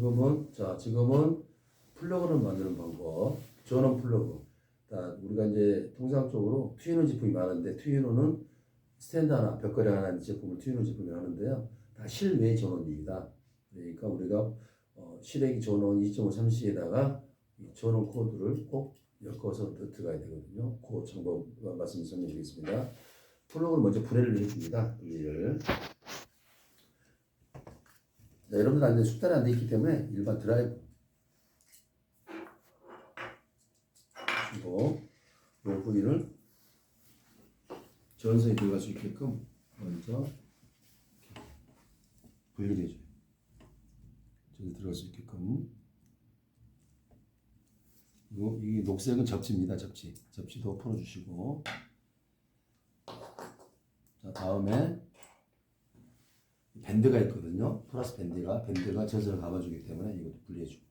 지금은 자 지금은 플러그를 만드는 방법. 전원 플러그. 자, 우리가 이제 통상적으로 튜너 제품이 많은데 튜너는 스탠드 하나 벽걸이 하나 제품을 튜너 제품이 하는데요. 다 실외 전원입니다. 그러니까 우리가 어, 실외기 전원 2.5 3C에다가 전원 코드를 꼭 엮어서 더 들어가야 되거든요. 그 정보 말씀 설명드리겠습니다. 플러그를 먼저 분해를 해줍니다. 분리를. 자, 여러분들 안에 숙달이 안 돼 있기 때문에 일반 드라이브 그리고 요 부위를 전선이 들어갈 수 있게끔 먼저 분리를 해줘요. 전선 들어갈 수 있게끔 그리고 이 녹색은 접지입니다. 접지. 접지도 풀어주시고 자 다음에 밴드가 있거든요. 플러스 밴드가 밴드가 전선을 감아주기 때문에 이것도 분리해주고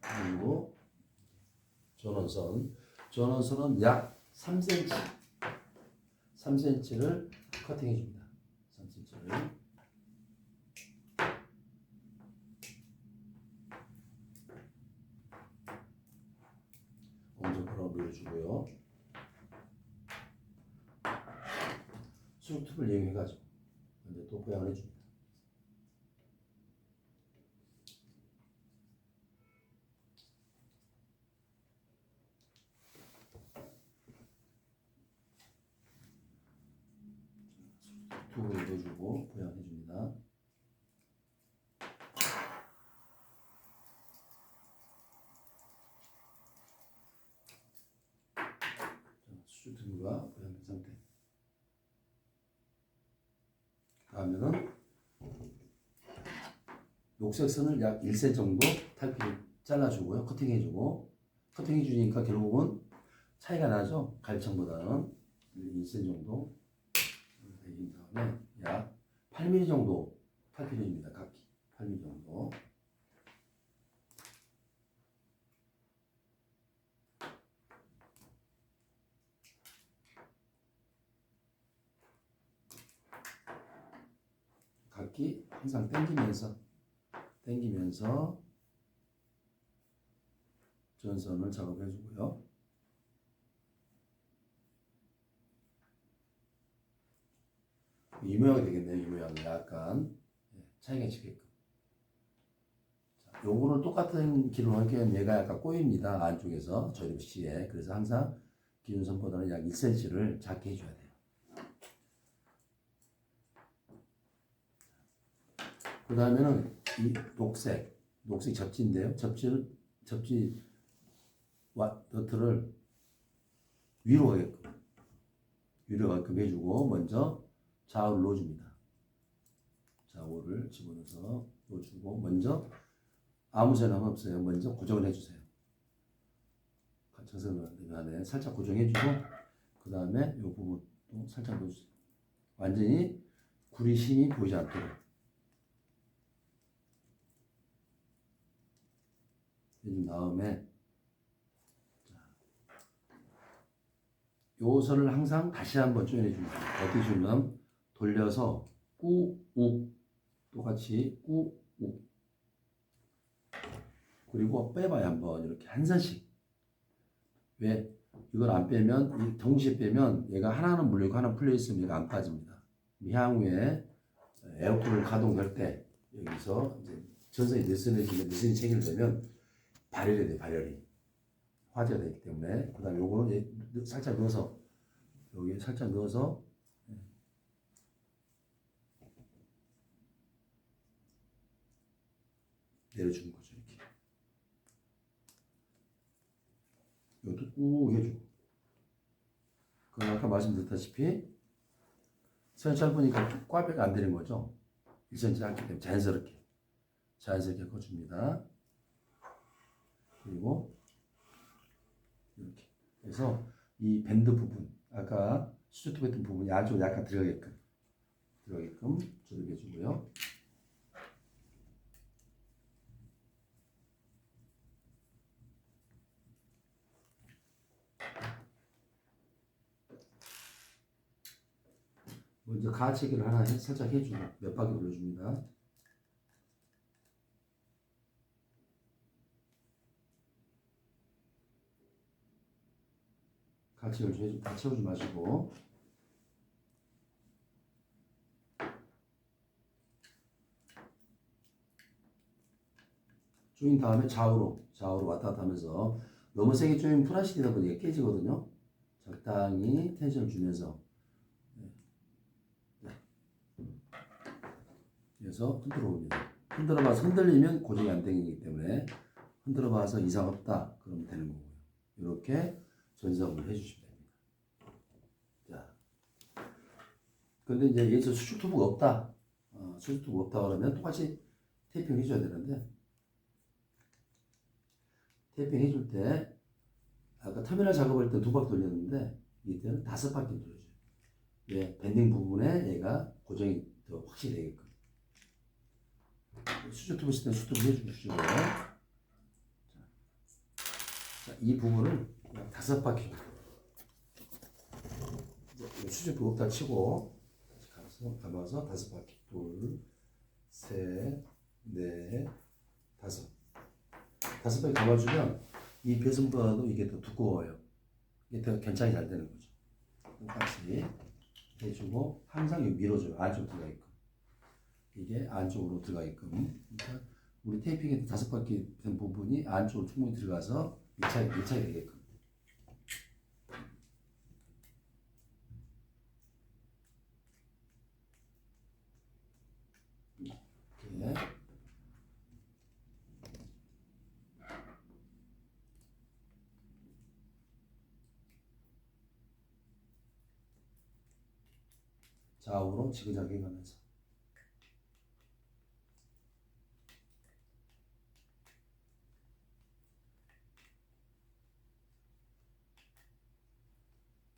그리고 전원선 전원선은 약 3cm 3cm를 커팅해 줍니다. 3cm를 엄청 걸어 보여 주고요. 수육톱을 이용해가지고 이제 또 보양을 해줍니다. 톱을 넣어주고 보양해줍니다. 수주등과 보양된 상태. 다음에는 녹색 선을 약 1cm 정도 탈피를 잘라주고요. 커팅해주고 커팅해주니까 결국은 차이가 나죠. 갈청보다는 1cm 정도 해준 다음에 약 8mm 정도 탈피해줍니다. 각기 8mm 정도. 각기 항상 당기면서 당기면서 전선을 작업해 주고요. 이 모양이 되겠네요. 이 모양이 약간 예, 차이가 있게끔. 자, 요거는 똑같은 기름을 할게요. 얘가 약간 꼬입니다. 안쪽에서 저희 시에 그래서 항상 기준선보다는 약 1cm를 작게 해줘야 돼요. 그 다음에는 이 녹색, 녹색 접지인데요. 접지를, 접지 와, 너트를 위로 가게끔, 위로 가게끔 해주고, 먼저 좌우를 넣어줍니다. 좌우를 집어넣어서 넣어주고, 먼저 아무 전함 없어요. 먼저 고정을 해주세요. 전선을 안에 살짝 고정해주고, 그 다음에 이 부분도 살짝 넣어주세요. 완전히 구리 심이 보이지 않도록. 해준 다음에 요 선을 항상 다시 한번 조인해 줍니다. 어떻게 주면 돌려서 꾸욱 똑같이 꾸욱 그리고 빼봐요 한번. 이렇게 한 선씩. 왜? 이걸 안 빼면 이 동시에 빼면 얘가 하나는 물리고 하나 풀려 있으면 얘가 안 빠집니다. 향후에 에어컨을 가동할 때 여기서 이제 전선이 느슨해지면 느슨이 체결되면 발열이 돼 발열이. 화재가 되기 때문에. 그 다음에 요거는 얘 살짝 넣어서 여기에 살짝 넣어서 내려주는 거죠 이렇게. 이것도 꾹 해주고 그 아까 말씀드렸다시피 선이 짧으니까 꽈배가 안 되는 거죠. 1cm 짧기 때문에 자연스럽게. 자연스럽게 꺼줍니다 그리고 이렇게. 그래서 이 밴드 부분, 아까 수조트 밴드 부분이 아주 약간 들어가게끔, 들어가게끔 조립해주고요. 먼저 가채기를 하나 살짝 해주고 몇 바퀴 돌려줍니다. 좀 해주, 다 채우지 마시고 조인 다음에 좌우로 좌우로 왔다 갔다 하면서 너무 세게 조이면 프라시되다 보니까 깨지거든요. 적당히 텐션을 주면서 네. 그래서 흔들어 옵니다. 흔들어 봐서 흔들리면 고정이 안 되기 때문에 흔들어 봐서 이상 없다 그러면 되는 거고요. 이렇게 전성을 해주시면 됩니다. 자, 근데 이제 여기서 수축 투브가 없다, 어, 수축 투브가 없다 그러면 똑같이 테이핑 해줘야 되는데 테이핑 해줄 때 아까 터미널 작업할 때 두 바퀴 돌렸는데 이때는 다섯 바퀴 돌려줘요. 예, 밴딩 부분에 얘가 고정이 더 확실히 되게끔. 수저 투브 있을 때 수저 해주시고요. 자, 자, 이 부분을 약 다섯 바퀴. 이제 수저 투브 다 치고 다시 감아서 다섯 바퀴. 둘, 셋, 넷, 다섯. 다섯 바퀴 감아주면 이 배선보다도 이게 더 두꺼워요. 이게 더 견착이 잘 되는 거죠. 똑같이 해주고 항상 이 밀어줘요. 안쪽 들어가 있고 이게 안쪽으로 들어가 있고 그러니까 우리 테이핑에 다섯 바퀴 된 부분이 안쪽으로 충분히 들어가서 밀착이 되게끔. 이렇게 좌우로 지그재그 가면서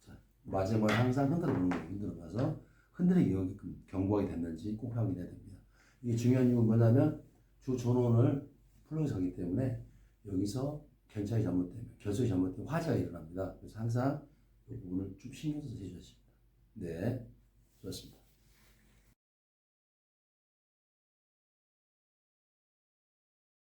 자, 마지막에 항상 흔들어 보는 거예요. 흔들어 봐서 흔들리기 경고하게 됐는지 꼭 확인해야 됩니다. 이게 중요한 이유는 뭐냐면 주 전원을 플러그에서 하기 때문에 여기서 견착이 잘못되면 결속이 잘못되면 화재가 일어납니다. 그래서 항상 이 부분을 좀 신경 써서 해주셔야 됩니다. 네, 좋습니다.